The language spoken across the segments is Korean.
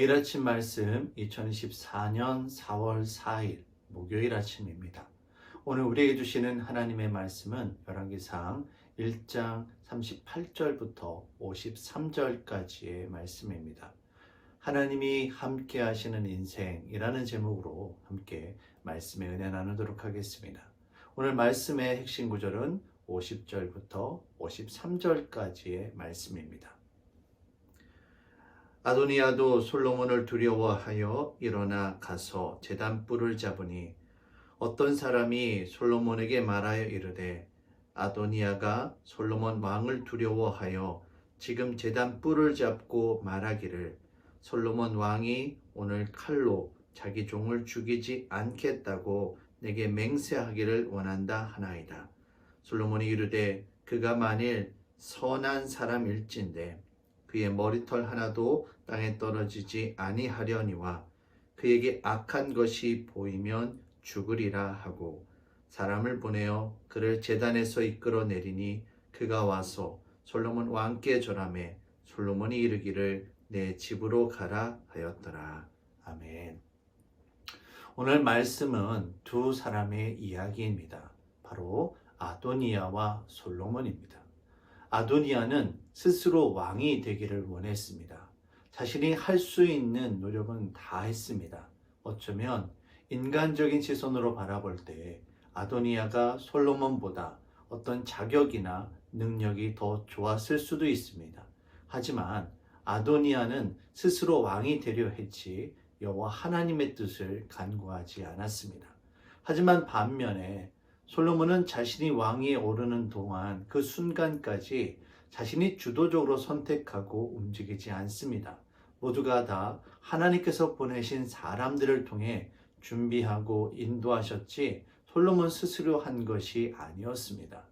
매일 아침 말씀 2024년 4월 4일 목요일 아침입니다. 오늘 우리에게 주시는 하나님의 말씀은 열왕기상 1장 38절부터 53절까지의 말씀입니다. 하나님이 함께 하시는 인생이라는 제목으로 함께 말씀의 은혜 나누도록 하겠습니다. 오늘 말씀의 핵심 구절은 50절부터 53절까지의 말씀입니다. 아도니아도 솔로몬을 두려워하여 일어나 가서 제단 뿔을 잡으니 어떤 사람이 솔로몬에게 말하여 이르되 아도니아가 솔로몬 왕을 두려워하여 지금 제단 뿔을 잡고 말하기를 솔로몬 왕이 오늘 칼로 자기 종을 죽이지 않겠다고 내게 맹세하기를 원한다 하나이다. 솔로몬이 이르되 그가 만일 선한 사람일진데 그의 머리털 하나도 땅에 떨어지지 아니하려니와 그에게 악한 것이 보이면 죽으리라 하고 사람을 보내어 그를 재단에서 이끌어 내리니 그가 와서 솔로몬 왕께 절함에 솔로몬이 이르기를 내 집으로 가라 하였더라. 아멘. 오늘 말씀은 두 사람의 이야기입니다. 바로 아도니아와 솔로몬입니다. 아도니아는 스스로 왕이 되기를 원했습니다. 자신이 할 수 있는 노력은 다 했습니다. 어쩌면 인간적인 시선으로 바라볼 때 아도니아가 솔로몬보다 어떤 자격이나 능력이 더 좋았을 수도 있습니다. 하지만 아도니아는 스스로 왕이 되려 했지 여호와 하나님의 뜻을 간구하지 않았습니다. 하지만 반면에 솔로몬은 자신이 왕위에 오르는 동안 그 순간까지 자신이 주도적으로 선택하고 움직이지 않습니다. 모두가 다 하나님께서 보내신 사람들을 통해 준비하고 인도하셨지 솔로몬 스스로 한 것이 아니었습니다.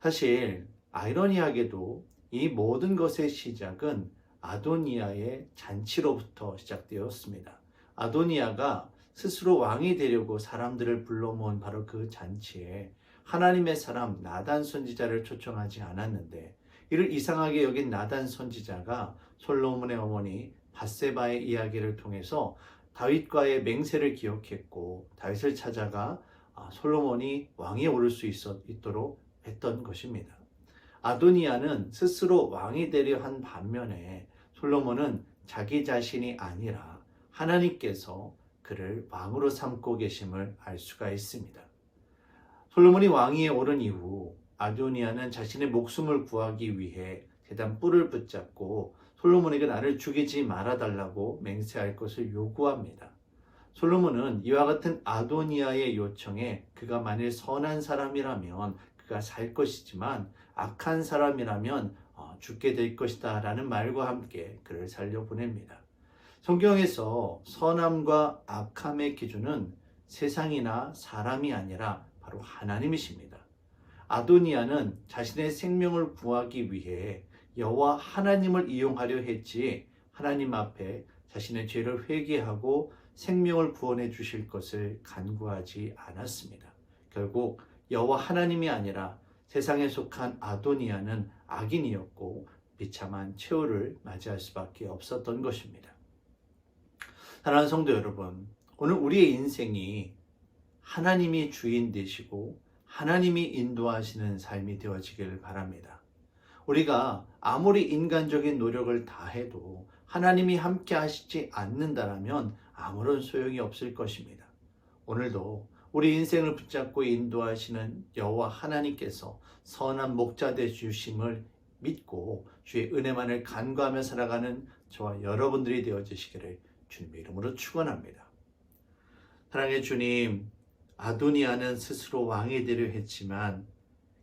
사실 아이러니하게도 이 모든 것의 시작은 아도니아의 잔치로부터 시작되었습니다. 아도니아가 스스로 왕이 되려고 사람들을 불러 모은 바로 그 잔치에 하나님의 사람 나단 선지자를 초청하지 않았는데 이를 이상하게 여긴 나단 선지자가 솔로몬의 어머니 바세바의 이야기를 통해서 다윗과의 맹세를 기억했고 다윗을 찾아가 아, 솔로몬이 왕에 오를 수 있도록 했던 것입니다. 아도니아는 스스로 왕이 되려 한 반면에 솔로몬은 자기 자신이 아니라 하나님께서 그를 왕으로 삼고 계심을 알 수가 있습니다. 솔로몬이 왕위에 오른 이후 아도니아는 자신의 목숨을 구하기 위해 재단 뿔을 붙잡고 솔로몬에게 나를 죽이지 말아달라고 맹세할 것을 요구합니다. 솔로몬은 이와 같은 아도니아의 요청에 그가 만일 선한 사람이라면 그가 살 것이지만 악한 사람이라면 어, 죽게 될 것이다 라는 말과 함께 그를 살려보냅니다. 성경에서 선함과 악함의 기준은 세상이나 사람이 아니라 바로 하나님이십니다. 아도니아는 자신의 생명을 구하기 위해 여호와 하나님을 이용하려 했지 하나님 앞에 자신의 죄를 회개하고 생명을 구원해 주실 것을 간구하지 않았습니다. 결국 여호와 하나님이 아니라 세상에 속한 아도니아는 악인이었고 비참한 최후를 맞이할 수밖에 없었던 것입니다. 사랑하는 성도 여러분, 오늘 우리의 인생이 하나님이 주인 되시고 하나님이 인도하시는 삶이 되어지길 바랍니다. 우리가 아무리 인간적인 노력을 다해도 하나님이 함께 하시지 않는다면 아무런 소용이 없을 것입니다. 오늘도 우리 인생을 붙잡고 인도하시는 여호와 하나님께서 선한 목자 되 주심을 믿고 주의 은혜만을 간구하며 살아가는 저와 여러분들이 되어지시기를 주님의 이름으로 축원합니다. 사랑의 주님, 아도니아는 스스로 왕이 되려 했지만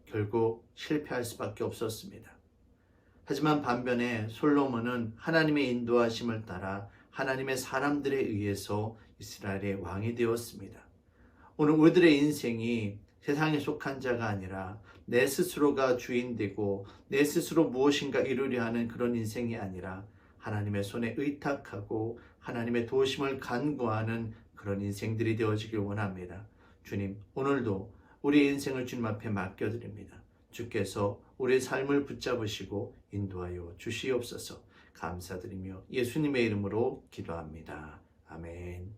결국 실패할 수밖에 없었습니다. 하지만 반면에 솔로몬은 하나님의 인도하심을 따라 하나님의 사람들에 의해서 이스라엘의 왕이 되었습니다. 오늘 우리들의 인생이 세상에 속한 자가 아니라 내 스스로가 주인 되고 내 스스로 무엇인가 이루려 하는 그런 인생이 아니라 하나님의 손에 의탁하고 하나님의 도심을 간구하는 그런 인생들이 되어지길 원합니다. 주님, 오늘도 우리 인생을 주님 앞에 맡겨드립니다. 주께서 우리의 삶을 붙잡으시고 인도하여 주시옵소서 감사드리며 예수님의 이름으로 기도합니다. 아멘.